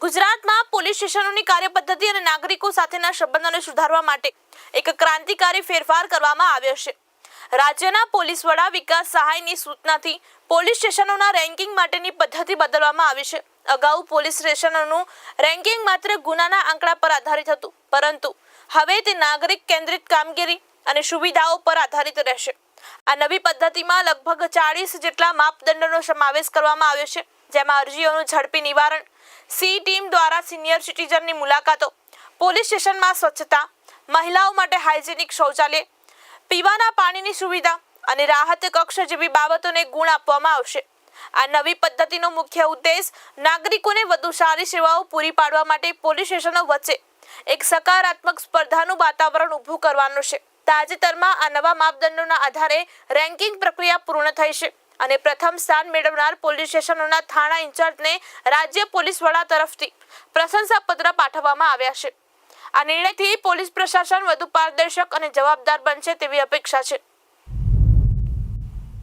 ગુજરાતમાં પોલીસ સ્ટેશનોની કાર્યપદ્ધતિ અને નાગરિકો સાથેના સંબંધોને સુધારવા માટે એક ક્રાંતિકારી ફેરફાર કરવામાં આવ્યો છે. રાજ્યના પોલીસ વડા વિકાસ સહાયની સૂચનાથી પોલીસ સ્ટેશનોના રેન્કિંગ માટેની પદ્ધતિ બદલવામાં આવી છે. અગાઉ પોલીસ સ્ટેશનોનું રેન્કિંગ માત્ર ગુનાના આંકડા પર આધારિત હતું, પરંતુ હવે તે નાગરિક કેન્દ્રિત કામગીરી અને સુવિધાઓ પર આધારિત રહેશે. આ નવી પદ્ધતિમાં લગભગ ચાળીસ જેટલા માપદંડોનો સમાવેશ કરવામાં આવ્યો છે, જેમાં અરજીઓનું ઝડપી નિવારણ સી ટીમ દ્વારા સિનિયર સિટીઝનની મુલાકાતો, પોલીસ સ્ટેશનમાં સ્વચ્છતા, મહિલાઓ માટે હાઇજેનિક શૌચાલય, પીવાના પાણીની સુવિધા અને રાહત કક્ષ જેવી બાબતોને ગુણ આપવામાં આવશે. આ નવી પદ્ધતિનો મુખ્ય ઉદ્દેશ નાગરિકોને વધુ સારી સેવાઓ પૂરી પાડવા માટે પોલીસ સ્ટેશનો વચ્ચે એક સકારાત્મક સ્પર્ધાનું વાતાવરણ ઊભું કરવાનો છે. તાજેતરમાં આ નવા માપદંડોના આધારે રેન્કિંગ પ્રક્રિયા પૂર્ણ થઈ છે. અને પ્રથમ સ્થાન મેળવનાર પોલીસ સ્ટેશનોના થાણા ઇન્ચાર્જને રાજ્ય પોલીસ વડા તરફથી પ્રશંસાપત્ર પાઠવવામાં આવ્યા છે. આ નિર્ણયથી પોલીસ પ્રશાસન વધુ પારદર્શક અને જવાબદાર બનશે તેવી અપેક્ષા છે.